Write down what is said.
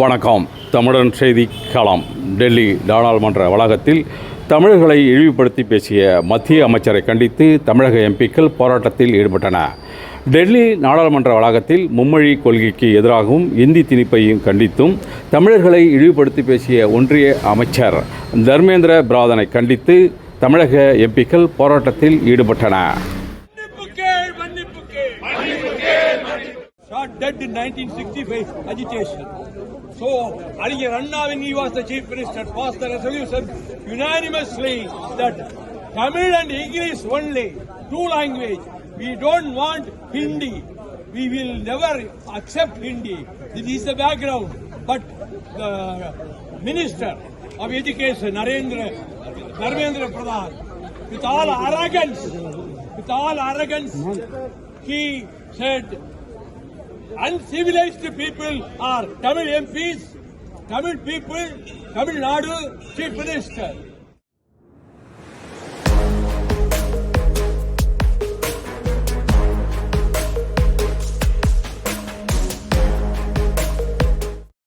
வணக்கம். தமிழன் செய்தி களம். டெல்லி நாடாளுமன்ற வளாகத்தில் தமிழர்களை இழிவுபடுத்தி பேசிய மத்திய அமைச்சரை கண்டித்து தமிழக எம்பிக்கள் போராட்டத்தில் ஈடுபட்டனர் டெல்லி நாடாளுமன்ற வளாகத்தில் மும்மொழி கொள்கைக்கு எதிராகவும் இந்தி திணிப்பையும் கண்டித்தும் தமிழர்களை இழிவுபடுத்தி பேசிய ஒன்றிய அமைச்சர் தர்மேந்திர பிராதனை கண்டித்து தமிழக எம்பிக்கள் போராட்டத்தில் கேள் shot dead in 1965 agitation. So, Aligar Anna, when he was the chief minister, passed the resolution unanimously that Tamil and English only, two language. We don't want Hindi. We will never accept Hindi. This is the background. But the minister of education, Narendra, Dharmendra Pradhan, with all arrogance, with all arrogance, he said uncivilized people are Tamil MPs, Tamil people, Tamil Nadu Chief Minister.